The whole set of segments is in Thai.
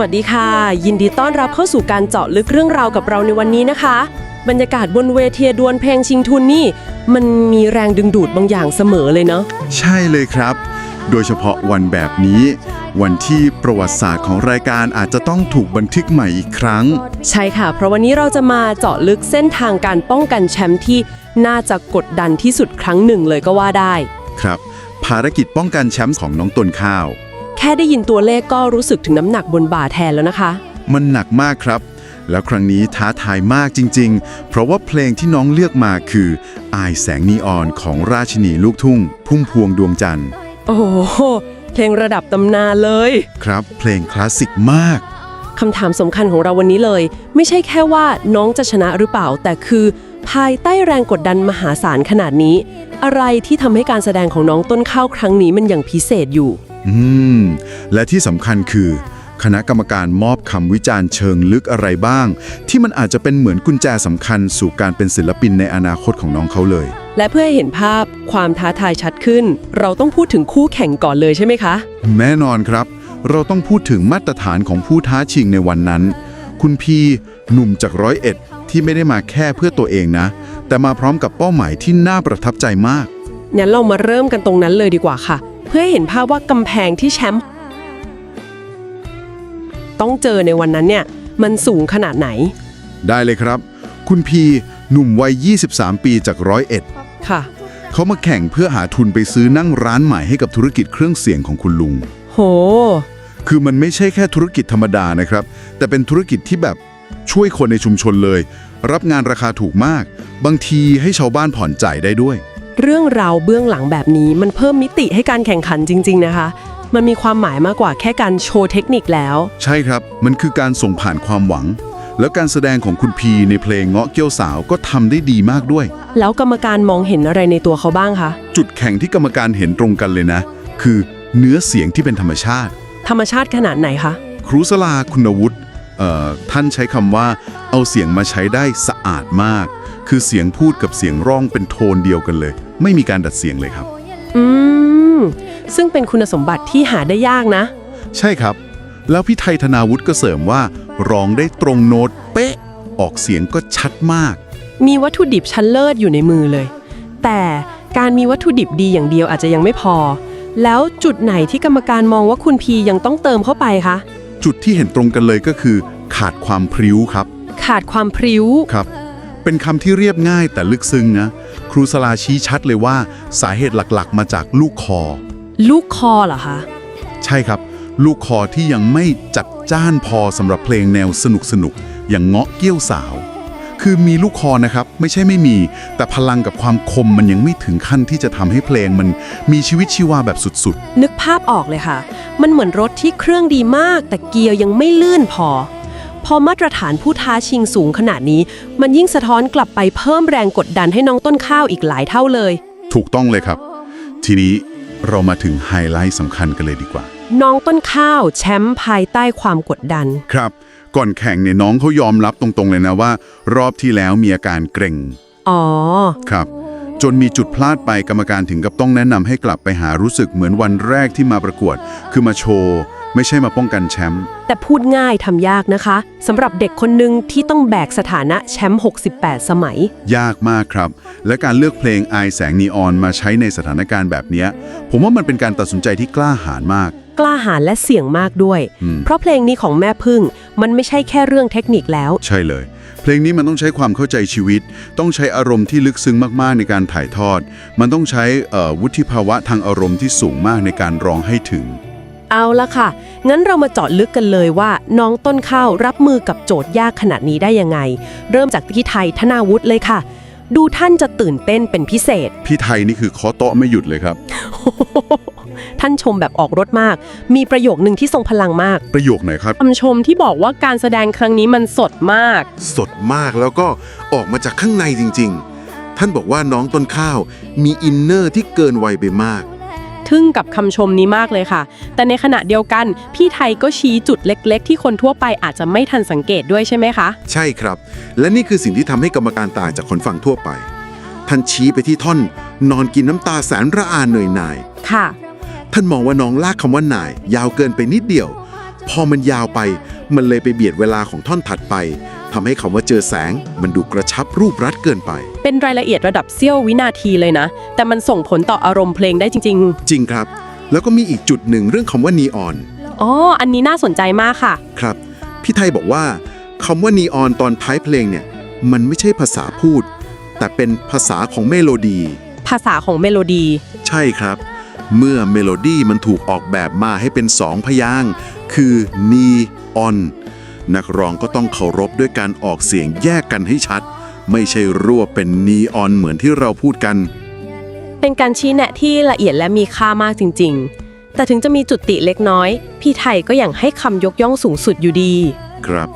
วัสดีค่ะ ยินดีต้อนรับเข้าสู่การเจาะลึกเรื่องราวกับเราในวันนี้นะคะ บรรยากาศบนเวทีดวลเพลงชิงทุนนี่ มันมีแรงดึงดูดบางอย่างเสมอเลยเนาะใช่เลยครับ โดยเฉพาะวันแบบนี้ วันที่ประวัติศาสตร์ของรายการอาจจะต้องถูกบันทึกใหม่อีกครั้ง ใช่ค่ะ เพราะวันนี้เราจะมาเจาะลึกเส้นทางการป้องกันแชมป์ที่น่าจะกดดันที่สุดครั้งหนึ่งเลยก็ว่าได้ ครับ ภารกิจป้องกันแชมป์ของน้องต้นข้าว แค่ได้ยินตัวเลขก็รู้สึกถึงน้ำหนักบนบ่าแทนแล้วนะคะ มันหนักมากครับ แล้วครั้งนี้ท้าทายมากจริง ๆ เพราะว่าเพลงที่น้องเลือกมาคือ อายแสงนีออนของราชินีลูกทุ่ง พุ่มพวงดวงจันทร์ โอ้โห เพลงระดับตำนานเลย ครับ เพลงคลาสสิกมาก คำถามสำคัญของเราวันนี้เลย ไม่ใช่แค่ว่าน้องจะชนะหรือเปล่า แต่คือ ภายใต้แรงกดดันมหาศาลขนาดนี้ อะไรที่ทำให้การแสดงของน้องต้นข้าวครั้งนี้มันยังพิเศษอยู่ อืม และที่สำคัญคือ คณะกรรมการมอบคำวิจารณ์เชิงลึกอะไรบ้าง ที่มันอาจจะเป็นเหมือนกุญแจสำคัญสู่การเป็นศิลปินในอนาคตของน้องเขาเลย และเพื่อให้เห็นภาพความท้าทายชัดขึ้น เราต้องพูดถึงคู่แข่งก่อนเลยใช่ไหมคะ แน่นอนครับ เราต้องพูดถึงมาตรฐานของผู้ท้าชิงในวันนั้น คุณพีหนุ่มจากร้อยเอ็ด ที่ไม่ได้มาแค่เพื่อตัวเองนะ แต่มาพร้อมกับเป้าหมายที่น่าประทับใจมาก งั้นเรามาเริ่มกันตรงนั้นเลยดีกว่าค่ะ เพื่อให้เห็นภาพว่ากำแพงที่แชมป์ต้องเจอในวันนั้นเนี่ยมันสูงขนาดไหนได้เลยครับ คุณพีหนุ่มวัย 23 ปีจากร้อยเอ็ดค่ะ เขามาแข่งเพื่อหาทุนไปซื้อนั่งร้านใหม่ให้กับธุรกิจเครื่องเสียงของคุณลุง โห คือมันไม่ใช่แค่ธุรกิจธรรมดานะครับ แต่เป็นธุรกิจที่แบบ ช่วยคนในชุมชนเลย รับงานราคาถูกมาก บางทีให้ชาวบ้านผ่อนจ่ายได้ด้วย เรื่องราวเบื้องหลังแบบนี้มันเพิ่มมิติให้การแข่งขันจริง ๆ นะคะ มันมีความหมายมากกว่าแค่การโชว์เทคนิคแล้ว ใช่ครับ มันคือการส่งผ่านความหวัง แล้วการแสดงของคุณพีในเพลงเงาะเกี้ยวสาวก็ทำได้ดีมากด้วย แล้วกรรมการมองเห็นอะไรในตัวเขาบ้างคะ จุดแข่งที่กรรมการเห็นตรงกันเลยนะ คือเนื้อเสียงที่เป็นธรรมชาติ ธรรมชาติขนาดไหนคะ ครูสลาคุณวุฒิเอ่อ ท่านใช้คำว่า เอาเสียงมาใช้ได้สะอาดมาก คือเสียงพูดกับเสียงร้องเป็นโทนเดียวกันเลย ไม่มีการดัดเสียงเลยครับ อืม ซึ่งเป็นคุณสมบัติที่หาได้ยากนะ ใช่ครับ แล้วพี่ไทยธนาวุฒิก็เสริมว่า ร้องได้ตรงโน้ตเป๊ะ ออกเสียงก็ชัดมาก มีวัตถุดิบชั้นเลิศอยู่ในมือเลย แต่การมีวัตถุดิบดีอย่างเดียวอาจจะยังไม่พอ แล้วจุดไหนที่กรรมการมองว่าคุณพียังต้องเติมเข้าไปคะ จุดที่เห็นตรงกันเลยก็คือ ขาดความพริ้วครับ ขาดความพริ้วครับ เป็นคำที่เรียบง่ายแต่ลึกซึ้งนะ ครูสลาชี้ชัดเลยว่า สาเหตุหลักๆ มาจากลูกคอ ลูกคอเหรอคะ ใช่ครับ ลูกคอที่ยังไม่จัดจ้านพอสำหรับเพลงแนวสนุกสนุกๆอย่างเงาะเกี้ยวสาว คือมีลูกคอนะครับ ไม่ใช่ไม่มี แต่พลังกับความคมมันยังไม่ถึงขั้นที่จะทำให้เพลงมันมีชีวิตชีวาแบบสุดนึกภาพออกเลยค่ะ มันเหมือนรถที่เครื่องดีมาก แต่เกียร์ยังไม่ลื่นพอ พอมาตรฐานผู้ท้าชิงสูงขนาดนี้ มันยิ่งสะท้อนกลับไปเพิ่มแรงกดดันให้น้องต้นข้าวอีกหลายเท่าเลย ๆ ถูกต้องเลยครับ ทีนี้เรามาถึงไฮไลท์สำคัญกันเลยดีกว่า น้องต้นข้าวแชมป์ภายใต้ความกดดัน ครับ ก่อนแข่งเนี่ยน้องเขายอมรับตรงๆเลยนะว่า รอบที่แล้วมีอาการเกร็งอ๋อ ครับ จนมีจุดพลาดไปกรรมการถึงกับต้องแนะนำให้กลับไปหารู้สึกเหมือนวันแรกที่มาประกวด คือมาโชว์ ไม่ใช่มาป้องกันแชมป์แต่พูดง่ายทำยากนะคะสำหรับเด็กคนหนึ่งที่ต้องแบกสถานะแชมป์ 68 สมัย ยากมากครับ และการเลือกเพลงอายแสงนีออนมาใช้ในสถานการณ์แบบเนี้ยผมว่ามันเป็นการตัดสินใจที่กล้าหาญมาก กล้าหาญและเสี่ยงมากด้วยอืมเพราะเพลงนี้ของแม่พึ่งมันไม่ใช่แค่เรื่องเทคนิคแล้ว ใช่เลย เพลงนี้มันต้องใช้ความเข้าใจชีวิต ต้องใช้อารมณ์ที่ลึกซึ้งมากๆในการถ่ายทอด มันต้องใช้เอ่อวุฒิภาวะทางอารมณ์ที่สูงมากในการร้องให้ถึง เอาละค่ะ งั้นเรามาเจาะลึกกันเลยว่า น้องต้นข้าวรับมือกับโจทย์ยากขนาดนี้ได้ยังไง เริ่มจากพี่ไทยธนาวุฒิเลยค่ะ ดูท่านจะตื่นเต้นเป็นพิเศษ พี่ไทยนี่คือเคาะโต๊ะไม่หยุดเลยครับ ท่านชมแบบออกรถมาก มีประโยคหนึ่งที่ทรงพลังมากประโยคไหนครับ คำชมที่บอกว่าการแสดงครั้งนี้มันสดมาก สดมากแล้วก็ออกมาจากข้างในจริง ๆ ท่านบอกว่าน้องต้นข้าวมีอินเนอร์ที่เกินวัยไปมาก ทึ่งกับคำชมนี้มากเลยค่ะ แต่ในขณะเดียวกัน พี่ไทยก็ชี้จุดเล็ก ๆ ที่คนทั่วไปอาจจะไม่ทันสังเกตด้วยใช่ไหมคะ ใช่ครับ และนี่คือสิ่งที่ทำให้กรรมการต่างจากคนฟังทั่วไป ท่านชี้ไปที่ท่อน นอนกินน้ำตาแสนระอาเหนื่อยหน่าย ค่ะ ท่านมองว่าน้องลากคำว่าหน่าย ยาวเกินไปนิดเดียวพพอมันยาวไปมันเลยไปเบียดเวลาของท่อนถัดไปทำให้คำว่าเจอแสง มันดูกระชับรูปรัดเกินไป เป็นรายละเอียดระดับเสี้ยววินาทีเลยนะ แต่มันส่งผลต่ออารมณ์เพลงได้จริง จริงครับ แล้วก็มีอีกจุดหนึ่งเรื่องคำว่านีออน ๆ อ๋อ อันนี้น่าสนใจมากค่ะ ครับ พี่ไทยบอกว่าคำว่านีออนตอนท้ายเพลงเนี่ย มันไม่ใช่ภาษาพูด แต่เป็นภาษาของเมโลดี ภาษาของเมโลดี ใช่ครับ เมื่อเมโลดี้มันถูกออกแบบมาให้เป็นสองพยางค์คือนีออน นักร้องก็ต้องเคารพด้วยการออกเสียงแยกกันให้ชัด ไม่ใช่รวบเป็นนีออนเหมือนที่เราพูดกัน เป็นการชี้แนะที่ละเอียดและมีค่ามากจริง ๆ แต่ถึงจะมีจุดติเล็กน้อย พี่ไทยก็ยังให้คำยกย่องสูงสุดอยู่ดี ครับ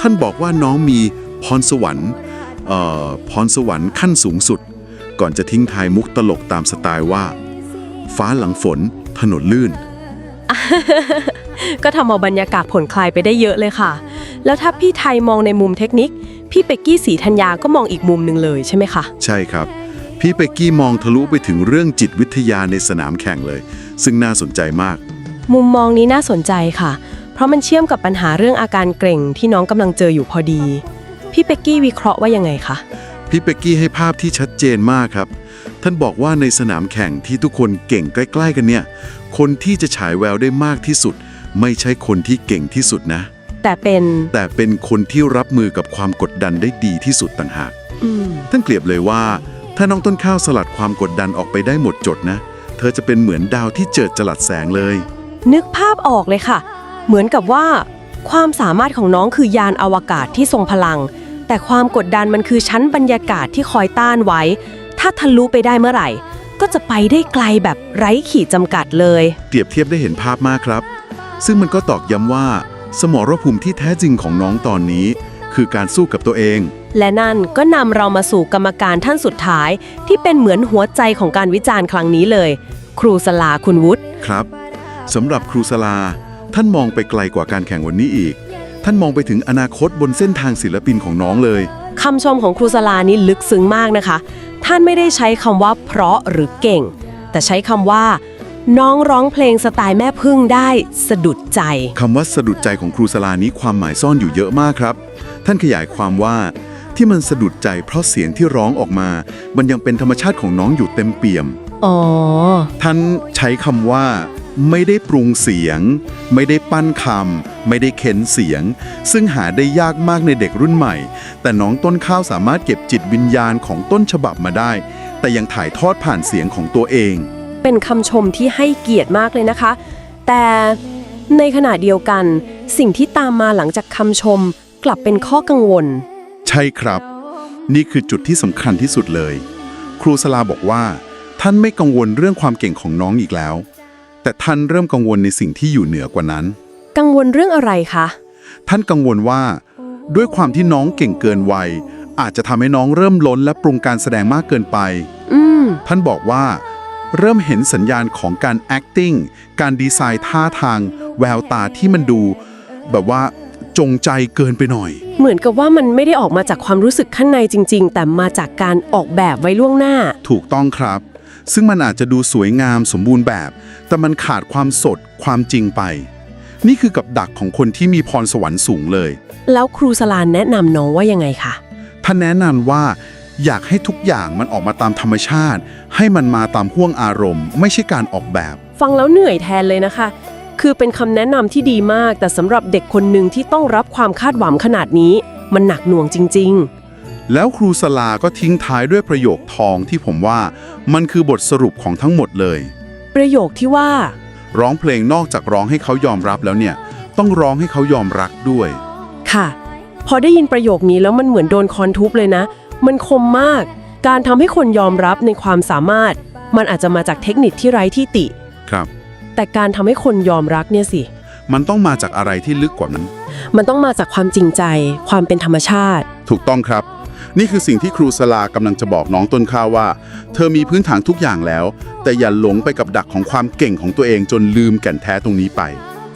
ท่านบอกว่าน้องมีพรสวรรค์เอ่อพรสวรรค์ขั้นสูงสุด ก่อนจะทิ้งท้ายมุกตลกตามสไตล์ว่า ฟ้าหลังฝน ถนนลื่น ก็ทำเอาบรรยากาศผ่อนคลายไปได้เยอะเลยค่ะ แล้วถ้าพี่ไทยมองในมุมเทคนิค พี่เป็กกี้สีธัญญาก็มองอีกมุมหนึ่งเลยใช่ไหมคะ ใช่ครับ พี่เป็กกี้มองทะลุไปถึงเรื่องจิตวิทยาในสนามแข่งเลย ซึ่งน่าสนใจมาก มุมมองนี้น่าสนใจค่ะ เพราะมันเชื่อมกับปัญหาเรื่องอาการเกร็งที่น้องกำลังเจออยู่พอดี พี่เป็กกี้วิเคราะห์ว่ายังไงคะพี่เป็กกี้ให้ภาพที่ชัดเจนมากครับ ท่านบอกว่าในสนามแข่งที่ทุกคนเก่งใกล้ ๆ กันเนี่ย คนที่จะฉายแววได้มากที่สุด ไม่ใช่คนที่เก่งที่สุดนะ แต่เป็นแต่เป็นคนที่รับมือกับความกดดันได้ดีที่สุดต่างหาก อืมท่านเกลียบเลยว่า ถ้าน้องต้นข้าวสลัดความกดดันออกไปได้หมดจดนะ เธอจะเป็นเหมือนดาวที่เจิดจลัดแสงเลย นึกภาพออกเลยค่ะ เหมือนกับว่า ความสามารถของน้องคือยานอวกาศที่ทรงพลัง แต่ความกดดันมันคือชั้นบรรยากาศที่คอยต้านไว้ ถ้าทะลุไปได้เมื่อไหร่ ก็จะไปได้ไกลแบบไร้ขีดจำกัดเลย เปรียบเทียบได้เห็นภาพมากครับ ซึ่งมันก็ตอกย้ำว่า สมรภูมิที่แท้จริงของน้องตอนนี้ คือการสู้กับตัวเอง และนั่นก็นำเรามาสู่กรรมการท่านสุดท้าย ที่เป็นเหมือนหัวใจของการวิจารณ์ครั้งนี้เลย ครูสลาคุณวุฒิครับสำหรับครูสลา ท่านมองไปไกลกว่าการแข่งวันนี้อีก ท่านมองไปถึงอนาคตบนเส้นทางศิลปินของน้องเลยคำชมของครูสลานี่ลึกซึ้งมากนะคะ ท่านไม่ได้ใช้คำว่าเพราะหรือเก่ง แต่ใช้คำว่า น้องร้องเพลงสไตล์แม่พึ่งได้สะดุดใจ คำว่าสะดุดใจของครูสลานี้ความหมายซ่อนอยู่เยอะมากครับ ท่านขยายความว่าที่มันสะดุดใจเพราะเสียงที่ร้องออกมา มันยังเป็นธรรมชาติของน้องอยู่เต็มเปี่ยม อ๋อ ท่านใช้คำว่า ไม่ได้ปรุงเสียง ไม่ได้ปั้นคำไม่ได้เค้นเสียง ซึ่งหาได้ยากมากในเด็กรุ่นใหม่ แต่น้องต้นข้าวสามารถเก็บจิตวิญญาณของต้นฉบับมาได้ แต่ยังถ่ายทอดผ่านเสียงของตัวเอง เป็นคำชมที่ให้เกียรติมากเลยนะคะ แต่ในขณะเดียวกัน สิ่งที่ตามมาหลังจากคำชม กลับเป็นข้อกังวล ใช่ครับ นี่คือจุดที่สำคัญที่สุดเลย ครูสลาบอกว่า ท่านไม่กังวลเรื่องความเก่งของน้องอีกแล้ว แต่ท่านเริ่มกังวลในสิ่งที่อยู่เหนือกว่านั้น กังวลเรื่องอะไรคะ ท่านกังวลว่า ด้วยความที่น้องเก่งเกินวัยอาจจะทำให้น้องเริ่มล้นและปรุงการแสดงมากเกินไป อืม ท่านบอกว่า เริ่มเห็นสัญญาณของการ acting การดีไซน์ท่าทาง แววตาที่มันดู แบบว่าจงใจเกินไปหน่อย เหมือนกับว่ามันไม่ได้ออกมาจากความรู้สึกข้างในจริง ๆ แต่มาจากการออกแบบไว้ล่วงหน้า ถูกต้องครับ ซึ่งมันอาจจะดูสวยงามสมบูรณ์แบบ แต่มันขาดความสดความจริงไป นี่คือกับดักของคนที่มีพรสวรรค์สูงเลย แล้วครูสลานแนะนำน้องว่ายังไงคะ ท่านแนะนำว่า อยากให้ทุกอย่างมันออกมาตามธรรมชาติ ให้มันมาตามห่วงอารมณ์ ไม่ใช่การออกแบบ ฟังแล้วเหนื่อยแทนเลยนะคะ คือเป็นคำแนะนำที่ดีมาก แต่สำหรับเด็กคนหนึ่งที่ต้องรับความคาดหวังขนาดนี้ มันหนักหน่วงจริงแล้วครูสลาก็ทิ้งท้ายด้วยประโยคทองที่ผมว่ามันคือบทสรุปของทั้งหมดเลยๆประโยคที่ว่า ร้องเพลงนอกจากร้องให้เขายอมรับแล้วเนี่ย ต้องร้องให้เขายอมรักด้วย ค่ะ พอได้ยินประโยคนี้แล้วมันเหมือนโดนคอนทุบเลยนะ มันคมมาก การทำให้คนยอมรับในความสามารถ มันอาจจะมาจากเทคนิคที่ไร้ที่ติ ครับ แต่การทำให้คนยอมรักเนี่ยสิ มันต้องมาจากอะไรที่ลึกกว่านั้น มันต้องมาจากความจริงใจ ความเป็นธรรมชาติ ถูกต้องครับ นี่คือสิ่งที่ครูสลากำลังจะบอกน้องต้นข้าวว่า เธอมีพื้นฐานทุกอย่างแล้ว แต่อย่าหลงไปกับดักของความเก่งของตัวเองจนลืมแก่นแท้ตรงนี้ไป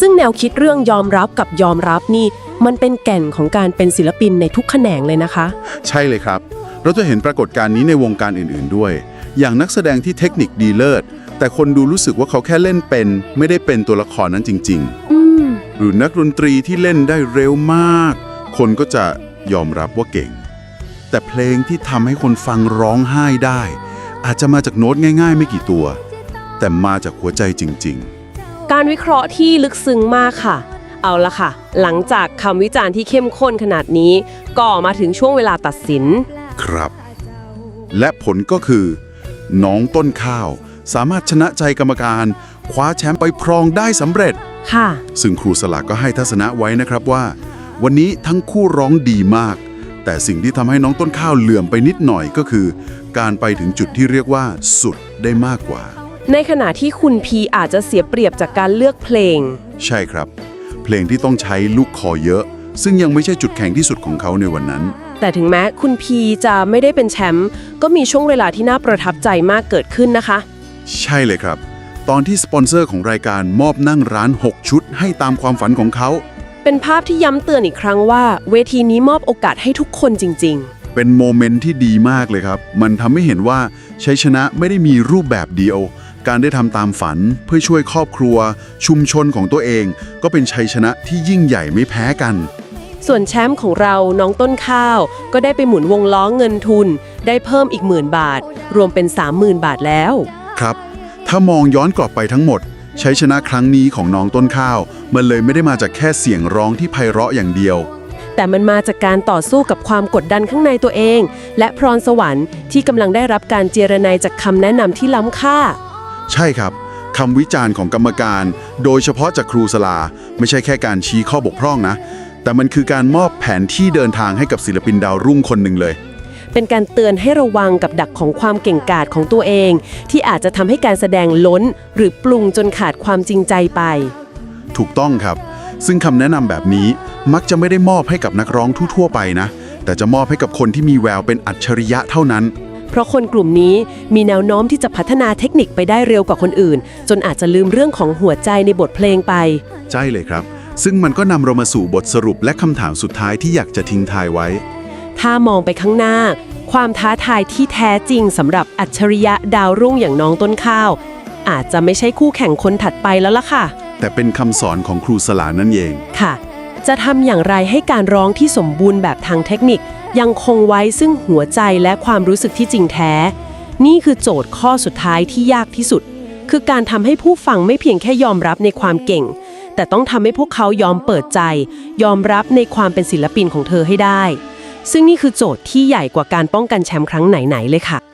ซึ่งแนวคิดเรื่องยอมรับกับยอมรับนี่ มันเป็นแก่นของการเป็นศิลปินในทุกแขนงเลยนะคะ ใช่เลยครับ เราจะเห็นปรากฏการณ์นี้ในวงการอื่นๆด้วย อย่างนักแสดงที่เทคนิคดีเลิศ แต่คนดูรู้สึกว่าเขาแค่เล่นเป็น ไม่ได้เป็นตัวละครนั้นจริงอืมหรือนักดนตรีที่เล่นได้เร็วมาก คนก็จะยอมรับว่าเก่ง แต่เพลงที่ทำให้คนฟังร้องไห้ได้ อาจจะมาจากโน้ตง่าย ๆ ไม่กี่ตัว แต่มาจากหัวใจจริงการวิเคราะห์ที่ลึกซึ้งมากค่ะ เอาละค่ะ หลังจากคำวิจารณ์ที่เข้มข้นขนาดนี้ ก็มาถึงช่วงเวลาตัดสินๆครับ และผลก็คือ น้องต้นข้าว สามารถชนะใจกรรมการ คว้าแชมป์ไปครองได้สำเร็จ ค่ะ ซึ่งครูสลากก็ให้ทัศนะไว้นะครับว่า วันนี้ทั้งคู่ร้องดีมาก แต่สิ่งที่ทำให้น้องต้นข้าวเหลื่อมไปนิดหน่อยก็คือ การไปถึงจุดที่เรียกว่า สุดได้มากกว่า ในขณะที่คุณพีอาจจะเสียเปรียบจากการเลือกเพลง ใช่ครับ เพลงที่ต้องใช้ลูกคอเยอะ ซึ่งยังไม่ใช่จุดแข็งที่สุดของเขาในวันนั้น แต่ถึงแม้คุณพีจะไม่ได้เป็นแชมป์ก็มีช่วงเวลาที่น่าประทับใจมากเกิดขึ้นนะคะ ใช่เลยครับ ตอนที่สปอนเซอร์ของรายการมอบนั่งร้าน 6 ชุด ให้ตามความฝันของเขา เป็นภาพที่ย้ำเตือนอีกครั้งว่า เวทีนี้มอบโอกาสให้ทุกคนจริงเป็นโมเมนต์ที่ดีมากเลยครับ มันทำให้เห็นว่าชัยชนะไม่ได้มีรูปแบบเดียว การได้ทำตามฝันเพื่อช่วยครอบครัว ชุมชนของตัวเอง ก็เป็นชัยชนะที่ยิ่งใหญ่ไม่แพ้กันๆส่วนแชมป์ของเราน้องต้นข้าว ก็ได้ไปหมุนวงล้อเงินทุน ได้เพิ่มอีกหมื่นบาท รวมเป็น 30,000 บาทแล้ว ครับ ถ้ามองย้อนกลับไปทั้งหมดชัยชนะครั้งนี้ของน้องต้นข้าว มันเลยไม่ได้มาจากแค่เสียงร้องที่ไพเราะอย่างเดียว แต่มันมาจากการต่อสู้กับความกดดันข้างในตัวเอง และพรสวรรค์ที่กำลังได้รับการเจรนายจากคำแนะนำที่ล้ำค่า ใช่ครับคำวิจารณ์ของกรรมการ โดยเฉพาะจากครูสลา ไม่ใช่แค่การชี้ข้อบกพร่องนะ แต่มันคือการมอบแผนที่เดินทางให้กับศิลปินดาวรุ่งคนหนึ่งเลย เป็นการเตือนให้ระวังกับดักของความเก่งกาจของตัวเอง ที่อาจจะทำให้การแสดงล้น หรือปรุงจนขาดความจริงใจไป ถูกต้องครับ ซึ่งคำแนะนำแบบนี้มักจะไม่ได้มอบให้กับนักร้องทั่วๆไปนะ แต่จะมอบให้กับคนที่มีแววเป็นอัจฉริยะเท่านั้น เพราะคนกลุ่มนี้มีแนวโน้มที่จะพัฒนาเทคนิคไปได้เร็วกว่าคนอื่น จนอาจจะลืมเรื่องของหัวใจในบทเพลงไป ใช่เลยครับ ซึ่งมันก็นำเรามาสู่บทสรุปและคำถามสุดท้ายที่อยากจะทิ้งทายไว้ ถ้ามองไปข้างหน้า ความท้าทายที่แท้จริงสำหรับอัจฉริยะดาวรุ่งอย่างน้องต้นข้าว อาจจะไม่ใช่คู่แข่งคนถัดไปแล้วล่ะค่ะ แต่เป็นคำสอนของครูสลานั่นเองค่ะ จะทำอย่างไรให้การร้องที่สมบูรณ์แบบทางเทคนิค ยังคงไว้ซึ่งหัวใจและความรู้สึกที่จริงแท้ นี่คือโจทย์ข้อสุดท้ายที่ยากที่สุด คือการทำให้ผู้ฟังไม่เพียงแค่ยอมรับในความเก่ง แต่ต้องทำให้พวกเขายอมเปิดใจ ยอมรับในความเป็นศิลปินของเธอให้ได้ ซึ่งนี่คือโจทย์ที่ใหญ่กว่าการป้องกันแชมป์ครั้งไหนๆเลยค่ะ